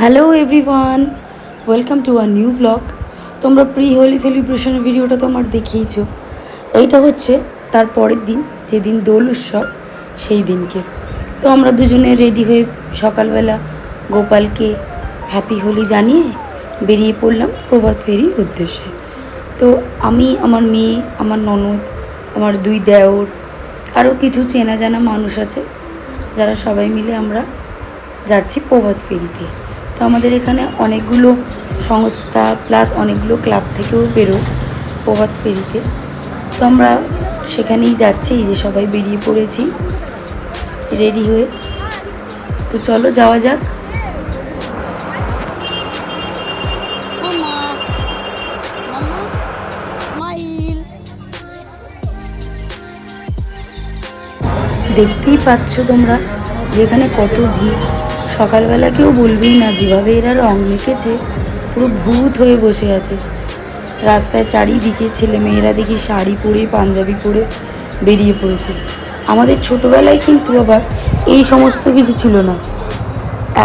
Hello everyone welcome to our new blog তোমরা pre Holi সেলিব্রেশনের ভিডিওটা তো আমার দেখিয়েছো। এইটা হচ্ছে তার পরের দিন, যেদিন দোল উৎসব, সেই দিনকে। তো আমরা দুজনে রেডি হয়ে সকালবেলা গোপালকে হ্যাপি হোলি জানিয়ে বেরিয়ে পড়লাম প্রভাত ফেরির উদ্দেশ্যে। তো আমি, আমার মেয়ে, আমার ননদ, আমার দুই দেওর, আরও কিছু চেনা জানা মানুষ আছে, যারা সবাই মিলে আমরা যাচ্ছি প্রভাত ফেরিতে। আমাদের এখানে অনেকগুলো সংস্থা প্লাস অনেকগুলো ক্লাব থেকেও বেরোয় প্রভাত ফেরিতে। তো আমরা সেখানেই যাচ্ছি যে সবাই বেরিয়ে পড়েছি। রেডি হয়ে। তো চলো যাওয়া যাক। দেখতেই পাচ্ছ তোমরা যেখানে কত ভিড়। সকালবেলা কেউ বলবেই না, যেভাবে এরা রং মেখেছে, পুরো ভূত হয়ে বসে আছে। রাস্তায় চারিদিকে ছেলে মেয়েরা দেখি শাড়ি পরে, পাঞ্জাবি পরে বেরিয়ে পড়েছে। আমাদের ছোটোবেলায় কিন্তু আবার এই সমস্ত কিছু ছিল না।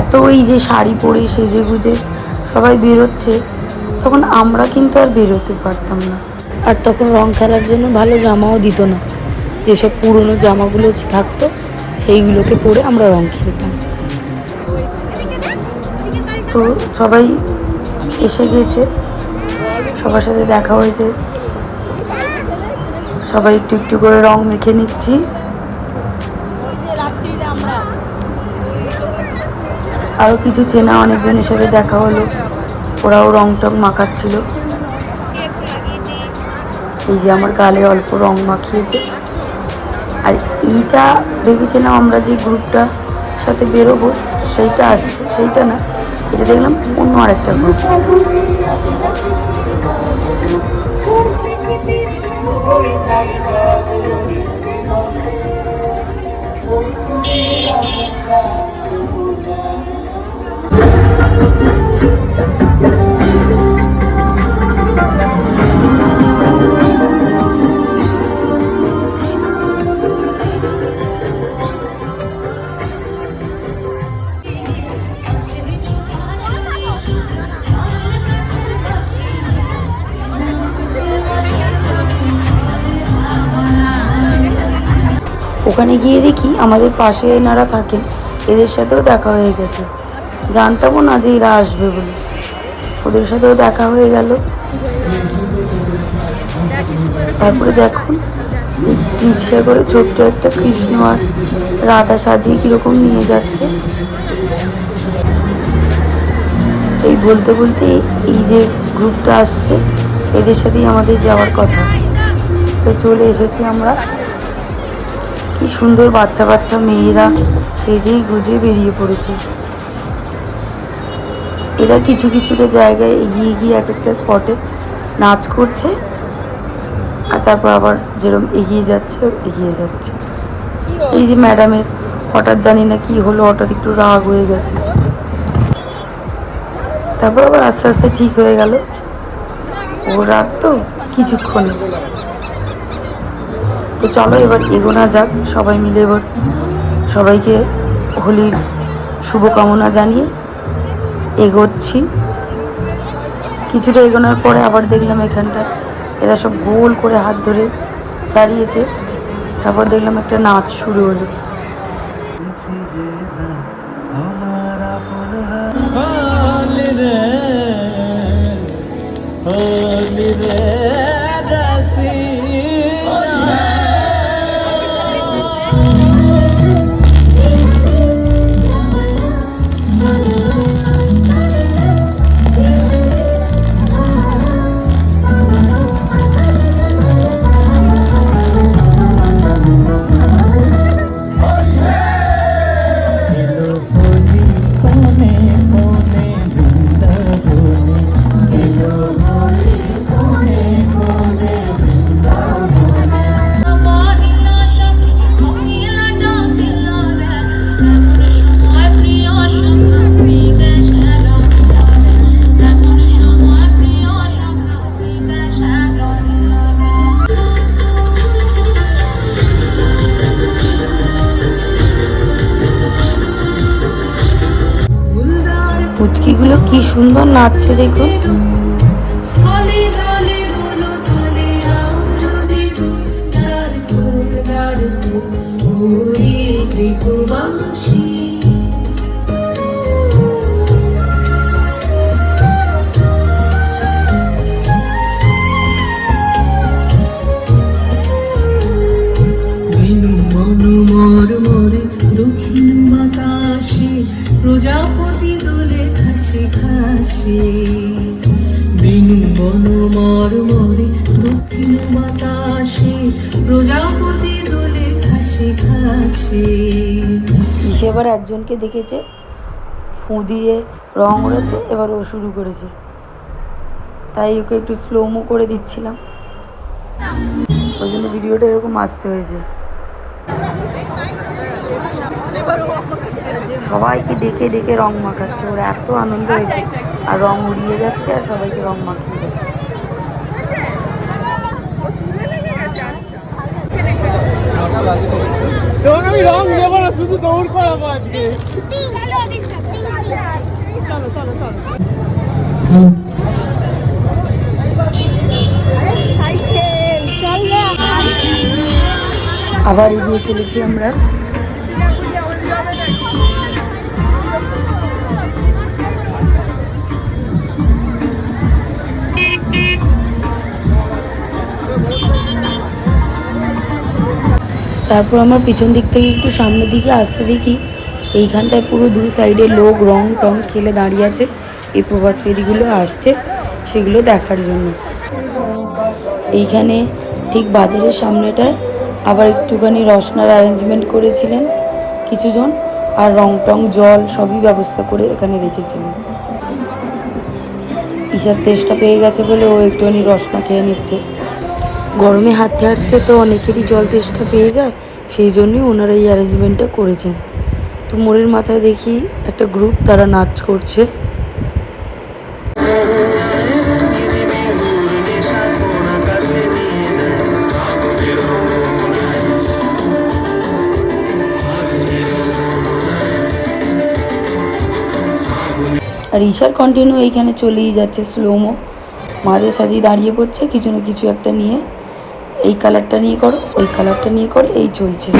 এত এই যে শাড়ি পরে সেজে গুজে সবাই বেরোচ্ছে, তখন আমরা কিন্তু আর বেরোতে পারতাম না। আর তখন রং খেলার জন্য ভালো জামাও দিত না। যেসব পুরনো জামাগুলো থাকতো, সেইগুলোকে পরে আমরা রং খেলতাম। তো সবাই এসে গিয়েছে। সবার সাথে দেখা হয়েছে। সবাই একটু একটু করে রং মেখে নিচ্ছি। আরও কিছু চেনা অনেকজনের সাথে দেখা হলো। ওরাও রং টং মাখাচ্ছিল। এই যে আমার গালে অল্প রং মাখিয়েছে। আর এইটা ভেবেছিলাম আমরা যে গ্রুপটা সাথে বেরোবো, সেইটা আসছে, সেইটা না। এটা দেখলাম অন্য আরেকটা গ্রুপ ওখানে গিয়ে দেখি আমাদের পাশে এনারা থাকেন এদের সাথেও দেখা হয়ে গেছে। জানতামও না যে এরা আসবে বলে। ওদের সাথেও দেখা হয়ে গেল। তারপরে দেখুন, রিক্সা করে ছোট্ট একটা কৃষ্ণ আর রাধা সাজিয়ে কীরকম নিয়ে যাচ্ছে। এই বলতে বলতে এই যে গ্রুপটা আসছে, এদের সাথেই আমাদের যাওয়ার কথা। তো চলে এসেছি আমরা সুন্দর বাচ্চা বাচ্চা মেয়েরা সেজেই গুজে বেরিয়ে পড়েছে। এরা কিছু কিছুটা জায়গায় এগিয়ে গিয়ে এক একটা স্পটে নাচ করছে আর তারপর আবার যেরকম এগিয়ে যাচ্ছে এগিয়ে যাচ্ছে। এই যে ম্যাডামের হঠাৎ জানি না কি হলো, হঠাৎ একটু রাগ হয়ে গেছে। তারপর আবার আস্তে আস্তে ঠিক হয়ে গেল। ও রাগ তো কিছুক্ষণ। তো চলো এবার এগোনা যাক, সবাই মিলে এবার সবাইকে হোলির শুভকামনা জানিয়ে এগোচ্ছি। কিছুটা এগোনোর পরে আবার দেখলাম এখানটা, এরা সব গোল করে হাত ধরে দাঁড়িয়েছে। তারপর দেখলাম একটা নাচ শুরু হলো। কি সুন্দর নাচছে দেখুন। একজনকে দেখেছে ফু দিয়ে রং ওড়াতে এবার ও শুরু করেছে। তাই ওকে একটু স্লোমো করে দিচ্ছিলাম। ওই জন্য ভিডিওটা এরকম আসতে হয়েছে। সবাইকে ডেকে ডেকে রং মাখাচ্ছে। ওরা এত আনন্দ হয়েছে। আর রং উড়িয়ে যাচ্ছে আর সবাইকে রং মাখিয়ে যাচ্ছে। রং দেবো শুধু দৌড় করাবো আজকে। চলো চলো চলো। আবার এগিয়ে চলেছি আমরা। তারপর আমার পিছন দিক থেকে একটু সামনের দিকে আসতে দেখি, এইখানটায় পুরো দু সাইডে লোক রং টং খেলে দাঁড়িয়ে আছে, এই প্রভাত ফেরিগুলো আসছে সেগুলো দেখার জন্য। এইখানে ঠিক বাজারের সামনেটায় আবার একটুখানি রসনার অ্যারেঞ্জমেন্ট করেছিলেন কিছুজন আর রং টং, জল সবই ব্যবস্থা করে এখানে রেখেছিলেন। ঈশার তেষ্টা পেয়ে গেছে বলে ও একটুখানি রসনা খেয়ে নিচ্ছে। গরমে হাঁটতে হাঁটতে তো অনেকেরই জল তেষ্টা পেয়ে যায়, সেই জন্যই ওনারা এই অ্যারেঞ্জমেন্টটা করেছেন। তো মোড়ের মাথায় দেখি একটা গ্রুপ তারা নাচ করছে। আর ঈশার কন্টিনিউ এইখানে চলেই যাচ্ছে স্লোমো মাঝে সাঝে দাঁড়িয়ে পড়ছে, কিছু না কিছু একটা নিয়ে। এই কালারটা নিয়ে করো, ওই কালারটা নিয়ে করো, এই চলছে।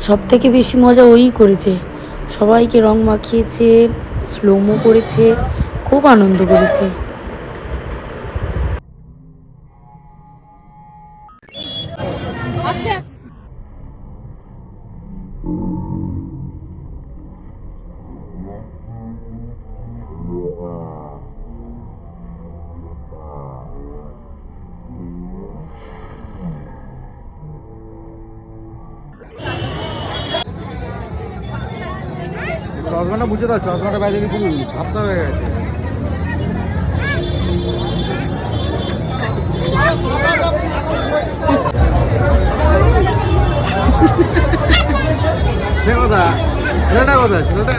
সব থেকে বেশি মজা ওই করেছে। সবাইকে রং মাখিয়েছে স্লোমো করেছে, খুব আনন্দ করেছে। চশমাটা বুঝে দাও চশমাটা বাইরে পুরো ঝাপসা হয়ে গেছে। সে কথা ছেলেটা কথা ছেলেটা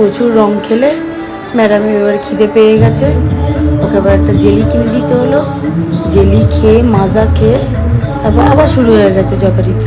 প্রচুর রং খেলে। ম্যাডাম এবার খিদে পেয়ে গেছে। ওকে আবার একটা জেলি কিনে দিতে হলো। জেলি খেয়ে, মাজা খেয়ে, তারপর আবার শুরু হয়ে গেছে যথারীতি।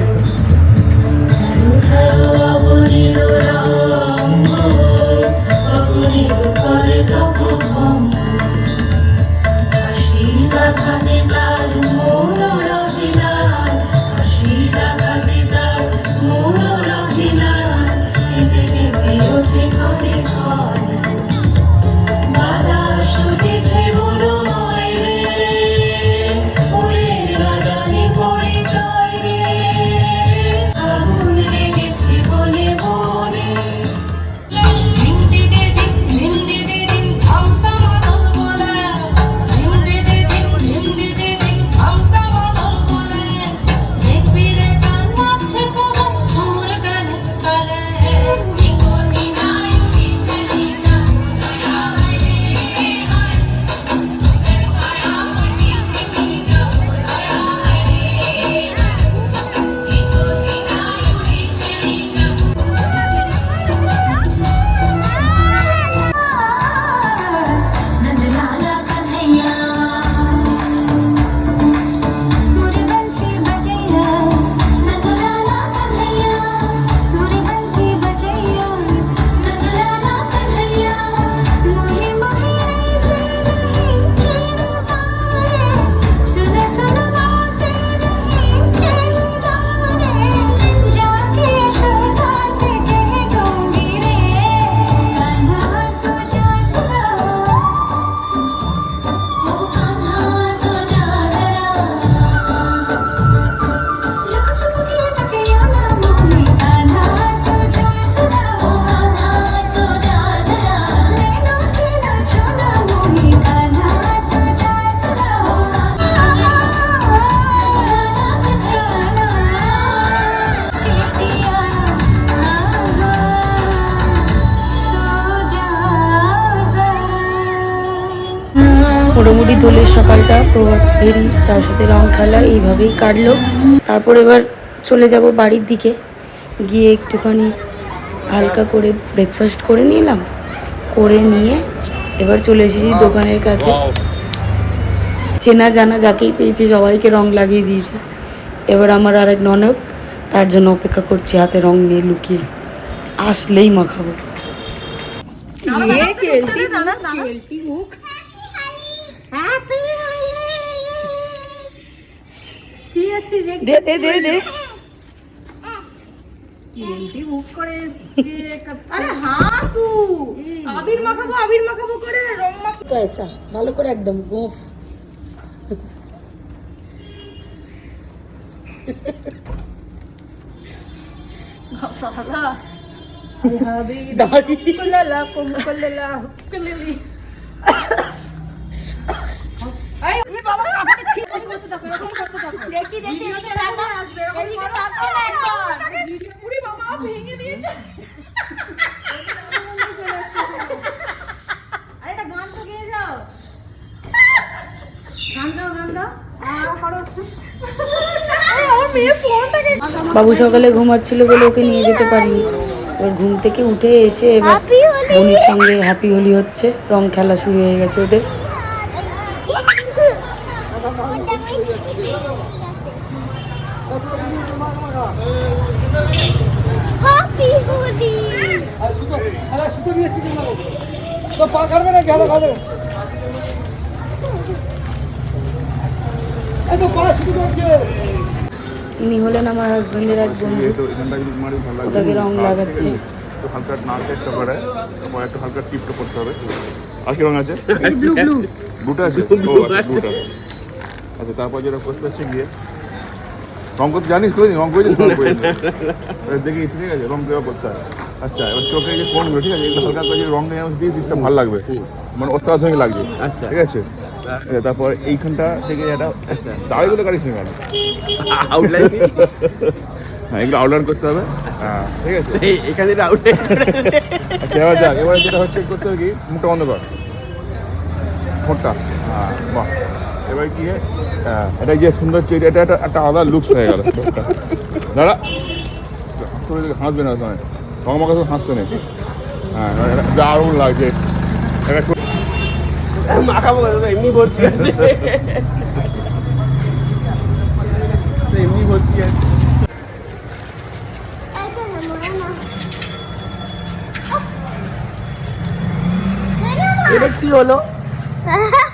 সকালটা প্রভাত ফেরি তার সাথে রং খেলা এইভাবেই কাটলো। তারপর এবার চলে যাব বাড়ির দিকে। গিয়ে একটুখানি হালকা করে ব্রেকফাস্ট করে নিলাম। করে নিয়ে এবার চলে এসেছি দোকানের কাছে। চেনা জানা যাকেই পেয়েছি সবাইকে রং লাগিয়ে দিয়েছে। এবার আমার আরেক ননদ তার জন্য অপেক্ষা করছি হাতে রং নিয়ে লুকিয়ে। আসলেই মাখাবো। দে দে দে দে। আরে হাসু। আবির মাখাবো আবির মাখাবো করে রং মাখাবো তো ऐसा ভালো করে একদম গোফ। সালা দাঁড়ি কুলালা কুম কুলালা কুলিলি আই এ বাবা আমাকে ছি এরকম কত টাকা দেখি দেখি এদিকে রাখা আসবে এদিকে রাখা একবার পুরি বাবা ভেঙে দিয়েছে। আরে এটা গান তো গেয়ে যাও। গান দাও গান দাও। আর করো। আরে আমার মেয়ে ফোনটাকে বাবু সকালে ঘুমাচ্ছিল বলে ওকে নিয়ে যেতে পারিনি। এবার ঘুম থেকে উঠে এসে এবার বোনের সঙ্গে হ্যাপি হোলি হচ্ছে। রং খেলা শুরু হয়ে গেছে ওদের হ্যাপি হোলি তো পা কাটবে না গেলে খাবে এই তো পা শুরু করছে। ইনি হলেন আমার হাজবেন্ডের এক বন্ধু। ওটাকে রং লাগাচ্ছে। হালকা নাচটা একটা করে তারপর একটু হালকা টিপটা করতে হবে। আর কি রং আছে? ব্লু ব্লু ব্লুটা আছে? আচ্ছা ব্লুটা আচ্ছা তারপর যেটা করতে হচ্ছে গিয়ে রং করতে জানিস তুই রং করে রং করে দেখি ঠিক আছে রং দেওয়া করতে হয়? আচ্ছা এবার চোখে যে কোনগুলো ঠিক আছে হালকা করে যে রং নেওয়া দিয়ে জিনিসটা ভালো লাগবে মানে অত্যাধুনিক লাগবে আচ্ছা। ঠিক আছে? তারপর এইখানটা থেকে একটা দাড়িগুলো কাটিস না কেন? আউটলাইন হ্যাঁ এগুলো আউটলাইন করতে হবে। হ্যাঁ ঠিক আছে। এখানে আউটলাইন আচ্ছা এবার যাক এবার যেটা হচ্ছে করতে হবে কি মুখটা বন্ধ কর। ঠোঁটটা হ্যাঁ বাহ। এবার কি হ্যাঁ এটা যে সুন্দর চেরি এটা একটা আলাদা লুকস হয়ে গেল। দাঁড়া। হাসবে না সময় রঙমাখা তো হাসতে নেই। হ্যাঁ দারুণ লাগছে। এটা ছোট মাখাবো? এমনি ভর্তি আছে। এমনি ভর্তি আছে। এটা কি হলো?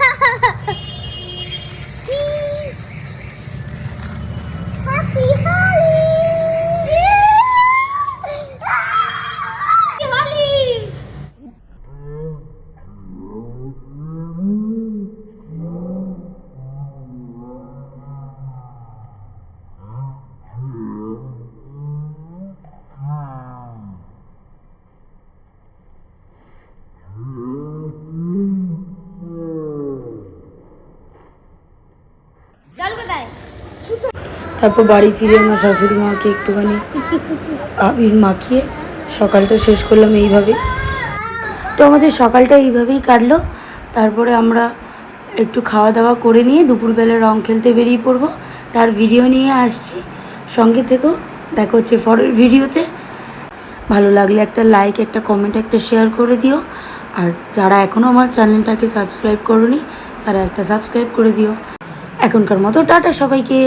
তারপর বাড়ি ফিরে আমার শাশুড়ি মাকে একটুখানি আবির মাখিয়ে সকালটা শেষ করলাম এইভাবে। তো আমাদের সকালটা এইভাবেই কাটলো। তারপরে আমরা একটু খাওয়া দাওয়া করে নিয়ে দুপুরবেলা রং খেলতে বেরিয়ে পড়ব। তার ভিডিও নিয়ে আসছি। সঙ্গে থেকেও দেখা হচ্ছে পরের ভিডিওতে ভালো লাগলে একটা লাইক একটা কমেন্ট একটা শেয়ার করে দিও। আর যারা এখনও আমার চ্যানেলটাকে সাবস্ক্রাইব করনি, তারা একটা সাবস্ক্রাইব করে দিও। এখনকার মতো টাটা সবাইকে।